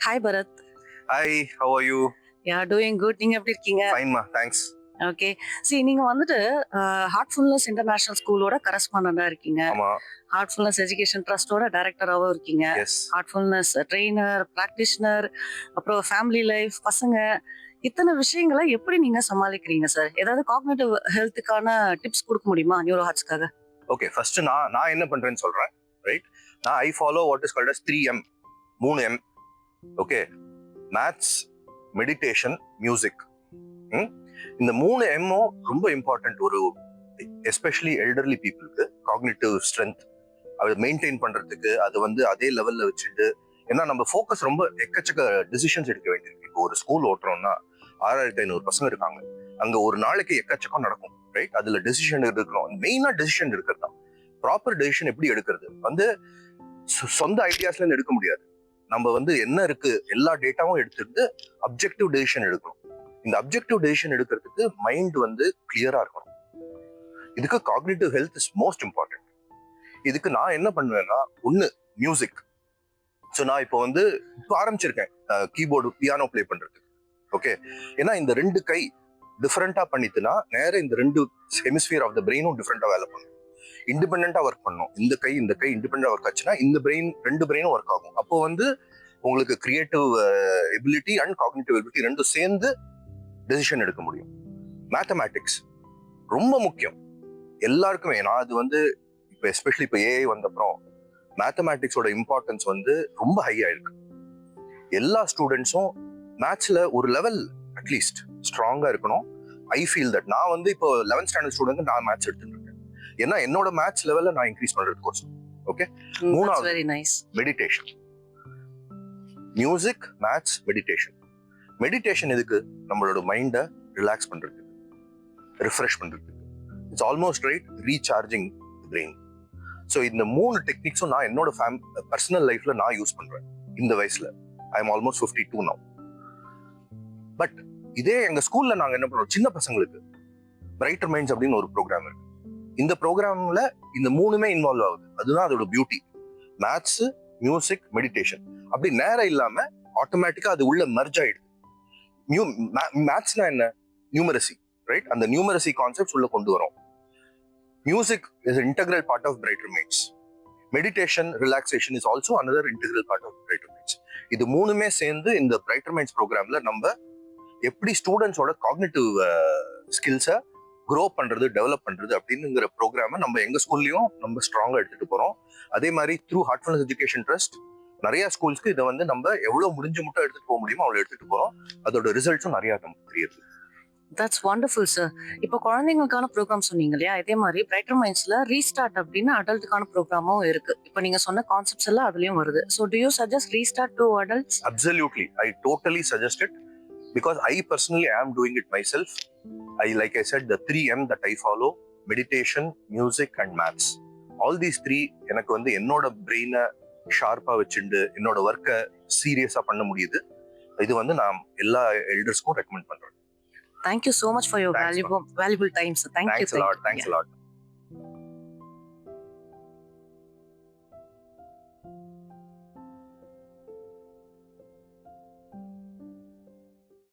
Hi Bharat hi how are you ya doing good நீங்க எப்படி இருக்கீங்க? ஃபைன்மா தேங்க்ஸ் ஓகே சி நீங்க வந்துட்டு ஹார்ட்ஃபுல்னஸ் இன்டர்நேஷனல் ஸ்கூலோட கரஸ்பாண்டா இருக்கீங்க. ஆமா. ஹார்ட்ஃபுல்னஸ் எஜுகேஷன் ட்ரஸ்டோட டைரக்டராகவும் இருக்கீங்க. ஹார்ட்ஃபுல்னஸ் ட்ரெயினர் ப்ராக்டிஷனர் அப்புறம் ஃபேமிலி லைஃப் பசங்க. இத்தனை விஷயங்களை எப்படி நீங்க சமாளிக்கிறீங்க சார் ஏதாவது காக்னேட்டிவ் ஹெல்த்துக்கான டிப்ஸ் கொடுக்க முடியுமா நியூரோ ஹார்ட்ஸ்க்காக ஓகே ஃபர்ஸ்ட் நான் நான் என்ன பண்றேன்னு சொல்றேன் ரைட் நான் I follow what is called as three M மூணு M okay maths meditation music இந்த மூணு எம்மும் ரொம்ப இம்பார்ட்டன்ட் ஒரு எஸ்பெஷலி எல்டர்லி பீப்புளுக்கு காக்னேட்டிவ் ஸ்ட்ரென்த் அதை மெயின்டைன் பண்றதுக்கு அது வந்து அதே லெவல்ல வச்சுட்டு ஏன்னா நம்ம ஃபோக்கஸ் ரொம்ப எக்கச்சக்க டிசிஷன்ஸ் எடுக்க வேண்டியிருக்கு. இப்போ ஒரு ஸ்கூல் ஓட்டுறோம்னா ஆறாயிரத்தி ஐநூறு பசங்க இருக்காங்க. அங்க ஒரு நாளைக்கு எக்கச்சக்கம் நடக்கும் ரைட் அதுல டெசிஷன் எடுக்கிறோம். மெயினா டெசிஷன் எடுக்கிறது தான் ப்ராப்பர் டெசிஷன் எப்படி எடுக்கிறது? வந்து சொந்த ஐடியாஸ்ல இருந்து எடுக்க முடியாது. நம்ம வந்து என்ன இருக்கு? எல்லா டேட்டாவும் எடுத்துட்டு அப்ஜெக்டிவ் டெசிஷன் எடுக்கணும். இந்த அப்ஜெக்டிவ் டெசிஷன் எடுக்கிறதுக்கு மைண்ட் வந்து கிளியரா இருக்கணும். இதுக்கு cognitive health is most important இதுக்கு நான் என்ன பண்ணுவேன்னா ஒண்ணு மியூசிக் ஸோ நான் இப்போ வந்து இப்போ ஆரம்பிச்சிருக்கேன். கீபோர்டு பியானோ ப்ளே பண்றதுக்கு. ஓகே ஏன்னா இந்த ரெண்டு கை டிஃப்ரெண்டா பண்ணிட்டுனா நேரா இந்த ரெண்டு ஹெமிஸ்பியர் ஆஃப் த பிரெயினும் டிஃப்ரெண்டா வேலை பண்ணும். இண்டிபெண்டா ஒர்க் பண்ணும் இந்த கை இந்த கை இண்டிபெண்டா ஒர்க் ஆச்சுன்னா இந்த பிரெயின் ரெண்டு பிரெயினும் ஒர்க் ஆகும். அப்போ வந்து உங்களுக்கு creative ability and cognitive ability ரெண்டும் சேர்ந்து டெசிஷன் எடுக்க முடியும். மேத்தமேட்டிக்ஸ் ரொம்ப முக்கியம். எல்லாருக்குமே நான் அது வந்து இப்போ எஸ்பெஷலி இப்போ ஏஐ வந்தப்புறம் மேத்தமேட்டிக்ஸோட இம்பார்ட்டன்ஸ் வந்து ரொம்ப ஹை ஆயிருக்கு. எல்லா ஸ்டூடெண்ட்ஸும் மேத்ஸில் ஒரு லெவல் அட்லீஸ்ட் ஸ்ட்ராங்கா இருக்கணும். ஐ ஃபீல் தட் நான் வந்து இப்போ லெவன்த் ஸ்டாண்டர்ட் ஸ்டூடெண்ட் நான் மேத்ஸ் எடுத்துட்டு ஏன்னா என்னோட மேத்ஸ் லெவல்ல நான் இன்க்ரீஸ் பண்றதுக்கோசம் மூணாவது. Very nice meditation music maths meditation meditation எதுக்கு? நம்மளோட மைண்டை ரிலாக்ஸ் பண்றதுக்கு. ரிஃப்ரெஷ் பண்றதுக்கு. It's almost right recharging brain so இந்த மூணு டெக்னிக்ஸும் நான் என்னோட ஃபேம் பர்சனல் லைஃப்ல நான் யூஸ் பண்றேன். இந்த வயசுல. I am almost fifty two now but இதே எங்க ஸ்கூல்ல நாங்க என்ன பண்றோம் சின்ன பசங்களுக்கு பிரைட்டர் மைண்ட்ஸ் அப்படின்னு ஒரு ப்ரோக்ராம் இருக்கு. இந்த ப்ரோக்ராம்ல இந்த மூணுமே இன்வால்வ் ஆகுது. அதுதான் அதோட பியூட்டி மேத்ஸ் மியூசிக் மெடிடேஷன் அப்படி நேரம் இல்லாம ஆட்டோமேட்டிக்கா அது உள்ள மர்ஜ் ஆயிடுது. நியூ மேத்ஸ்னா என்ன? நியூமரசி ரைட் அந்த நியூமரசி கான்செப்ட்ஸ் உள்ள கொண்டு வரோம். Music is integral part of brighter minds meditation relaxation is also another integral part of brighter minds இது மூணுமே சேர்ந்து இந்த பிரைட்டர் மைண்ட்ஸ் ப்ரோக்ராம்ல நம்ம எப்படி ஸ்டூடெண்ட்ஸோட காக்னிட்டிவ் ஸ்கில்ஸை க்ரோ பண்றது டெவலப் பண்றது அப்படிங்கிற ப்ரோக்ராமை நம்ம எங்க ஸ்கூல்லயும் நம்ம ஸ்ட்ராங்கா எடுத்துட்டு போறோம். அதே மாதிரி த்ரூ ஹார்ட்ஃபுல்னஸ் எஜுகேஷன் ட்ரஸ்ட் நிறைய ஸ்கூல்ஸ்க்கு இதை வந்து நம்ம எவ்வளவு முடிஞ்ச மட்டும் எடுத்துட்டு போக முடியுமோ அவ்வளவு எடுத்துட்டு போறோம். அதோட ரிசல்ட்ஸும் நிறைய நமக்கு தெரியுது. தட்ஸ் வண்டர்ஃபுல் சார் இப்போ குழந்தைங்களுக்கான ப்ரோக்ராம் சொன்னீங்க இல்லையா? இதே மாதிரி பிரைட்டர் மைண்ட்ஸ்ல ரீஸ்டார்ட் அப்படின்னு அடல்ட்டுக்கான ப்ரோக்ராமும் இருக்கு. இப்போ நீங்க சொன்ன கான்செப்ட்ஸ் எல்லாம் அதுலயும் வருது. So do you suggest restart to adults absolutely. I totally suggest it because i personally am doing it myself. I like i said the 3m that i follow meditation music and maths. All these three எனக்கு வந்து என்னோட பிரெயினை ஷார்ப்பா வச்சுண்டு என்னோட ஒர்க்கை சீரியஸா பண்ண முடியுது. இது வந்து நான் எல்லா எல்டர்ஸ்க்கும் ரெக்கமெண்ட் பண்றேன். Thank you so much for your valuable valuable time sir thanks thank you lot thanks lot